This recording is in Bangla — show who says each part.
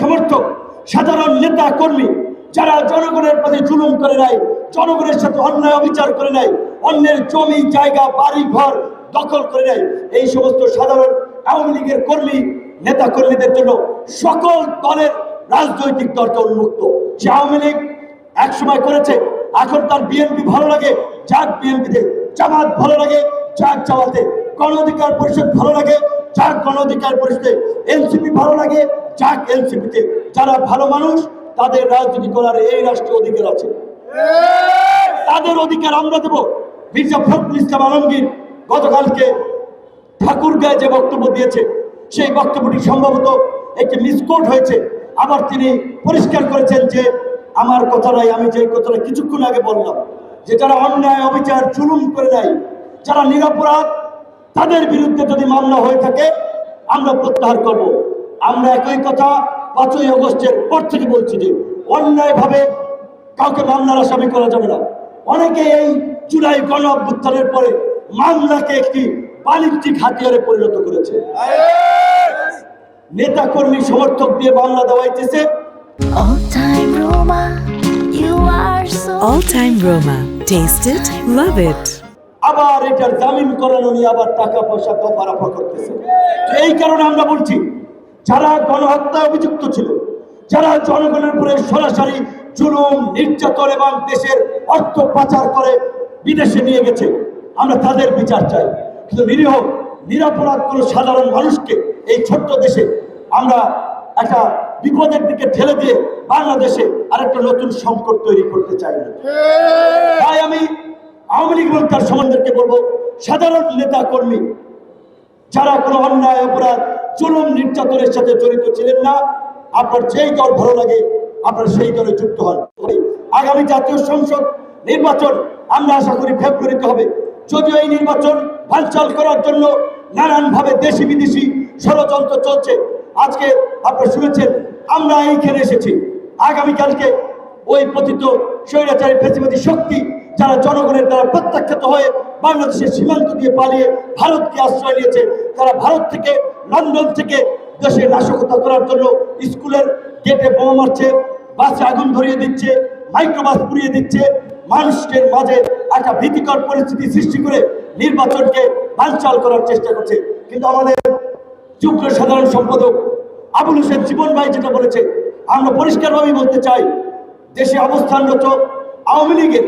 Speaker 1: সমর্থক, সাধারণ নেতা, কর্মী, যারা জনগণের প্রতি জুলুম করে নাই, জনগণের সাথে অন্যায় অবিচার করে নাই, অন্যের জমি, জায়গা, বাড়ি, ঘর দখল করে নেয় এই সমস্ত সাধারণ আওয়ামী লীগের কর্মী, নেতা কর্মীদের জন্য সকল দলের রাজনৈতিক দলকে উন্মুক্ত। সে আওয়ামী লীগ এক সময় করেছে, এখন তার বিএনপি ভালো লাগে যাক বিএনপিতে জামাত ভালো লাগে যাক জামাতে গণ অধিকার পরিষদ ভালো লাগে যাক গণ অধিকার পরিষদে এনসিপি ভালো লাগে, যাক এনসিপিতে যারা ভালো মানুষ, তাদের রাজনীতি করার এই রাষ্ট্রীয় অধিকার আছে। তাদের অধিকার আমরা দেব। মির্জা ফখরুল ইসলাম আলমগীর গতকালকে ঠাকুরগাঁয়ে যে বক্তব্য দিয়েছে, সেই বক্তব্যটি সম্ভবত একটি মিসকোট হয়েছে। আবার তিনি পরিষ্কার করেছেন যে, আমার কথাটাই আমি যে কথাটা কিছুক্ষণ আগে বললাম, যে যারা অন্যায়, অবিচার, জুলুম করে দেয় যারা নিরাপরাধ তাদের বিরুদ্ধে যদি মামলা হয়ে থাকে আমরা প্রত্যাহার করব আমরা একই কথা পাঁচই আগস্টের পর থেকে বলছি যে অন্যায়ভাবে কাউকে মামলার আসামি করা যাবে না অনেকে এই জুলাই গণ অভ্যুত্থানের পরে মামলাকে একটি বাণিজ্যিক হাতিয়ারে পরিণত করেছে নেতা কর্মী সমর্থক দিয়ে মামলা দেওয়াইতেছে
Speaker 2: All time Roma.
Speaker 3: Taste it, love it.
Speaker 1: আবার এটার জামিন করানো নিয়ে আবার টাকা পয়সা দফারাফা করতেছে। এই কারণে আমরা বলছি যারা গণহত্যায় অভিযুক্ত ছিল যারা জনগণের উপরে সরাসরি জুলুম নির্যাতন এবং দেশের অর্থ পাচার করে বিদেশে নিয়ে গেছে আমরা তাদের বিচার চাই। কিন্তু নিরীহ নিরাপরাধ কোনো সাধারণ মানুষকে এই ছোট্ট দেশে আমরা একটা বিপদের দিকে ঠেলে দিয়ে বাংলাদেশে আরেকটা নতুন সংকট তৈরি করতে চাই না। তাই আমি আওয়ামী লীগ এবং তার সমানদেরকে বলব, সাধারণ নেতা কর্মী যারা কোনো অন্যায়, অপরাধ, জুলুম, নির্যাতনের সাথে জড়িত ছিলেন না, আপনার যেই দল ভালো লাগে, আপনার সেই দলে যুক্ত হন। আগামী জাতীয় সংসদ নির্বাচন আমরা আশা করি ফেব্রুয়ারিতে হবে। যদিও এই নির্বাচন বানচাল করার জন্য নানানভাবে দেশি বিদেশি ষড়যন্ত্র চলছে। আজকে আপনারা শুনেছেন, আমরা এইখানে এসেছি। আগামীকালকে ওই পতিত স্বৈরাচারী ফেসিবাদী শক্তি যারা জনগণের দ্বারা প্রত্যাখ্যাত হয়ে বাংলাদেশের সীমান্ত দিয়ে পালিয়ে ভারতকে আশ্রয় নিয়েছে, তারা ভারত থেকে লন্ডন থেকে দেশে নাশকতা করার জন্য স্কুলের গেটে বোমা মারছে, বাসে আগুন ধরিয়ে দিচ্ছে, মাইক্রোবাস পুড়িয়ে দিচ্ছে। মানুষের মাঝে একটা ভীতিকর পরিস্থিতি সৃষ্টি করে নির্বাচনকে বানচাল করার চেষ্টা করছে। কিন্তু আমাদের যুগ্ম সাধারণ সম্পাদক আবুল হোসেন জীবন ভাই যেটা বলেছে আমরা পরিষ্কারভাবেই বলতে চাই, দেশে অবস্থানরত আওয়ামী লীগের